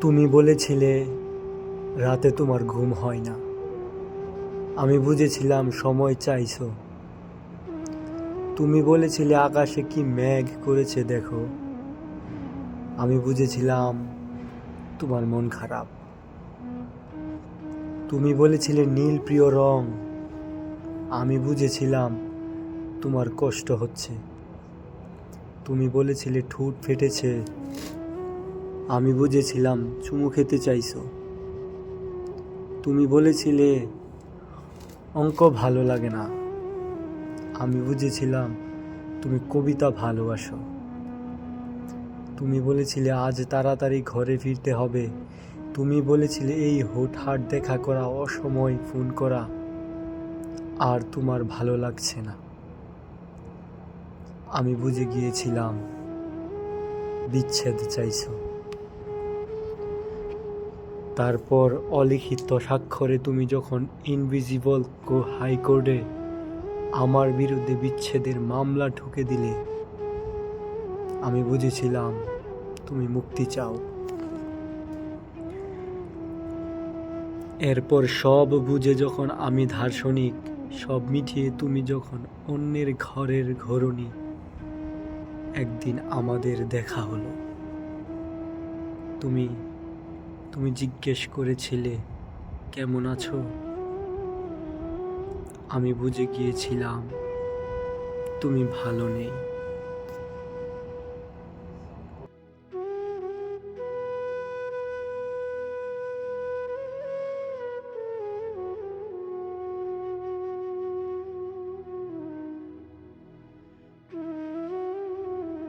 তুমি বলেছিলে, রাতে তোমার ঘুম হয় না। আমি বুঝেছিলাম সময় চাইছো। তুমি বলেছিলে আকাশে কি মেঘ করেছে দেখো। আমি বুঝেছিলাম তোমার মন খারাপ। তুমি বলেছিলে নীল প্রিয় রং। আমি বুঝেছিলাম তোমার কষ্ট হচ্ছে। তুমি বলেছিলে ঠোঁট ফেটেছে। আমি বুঝেছিলাম, চুমু খেতে চাইছো। তুমি বলেছিলে, অঙ্ক ভালো লাগে না। আমি বুঝেছিলাম, তুমি কবিতা ভালোবাসো। তুমি বলেছিলে, আজ তাড়াতাড়ি ঘরে ফিরতে হবে। তুমি বলেছিলে, এই হুটহাট দেখা করা, অসময় ফোন করা, আর তোমার ভালো লাগছে না। আমি বুঝে গিয়েছিলাম, বিচ্ছেদ চাইছো। তারপর অলিখিত স্বাক্ষরে তুমি যখন ইনভিজিবল কো হাইকোর্টে আমার বিরুদ্ধে বিচ্ছেদের মামলা ঠুকে দিলে, আমি বুঝেছিলাম তুমি মুক্তি চাও। এরপর সব বুঝে যখন আমি দার্শনিক, সব মিটিয়ে তুমি যখন অন্যের ঘরের ঘরণী, একদিন আমাদের দেখা হলো। তুমি তুমি জিজ্ঞেস করেছিলে কেমন আছো? আমি বুঝে গিয়েছিলাম তুমি ভালো নেই।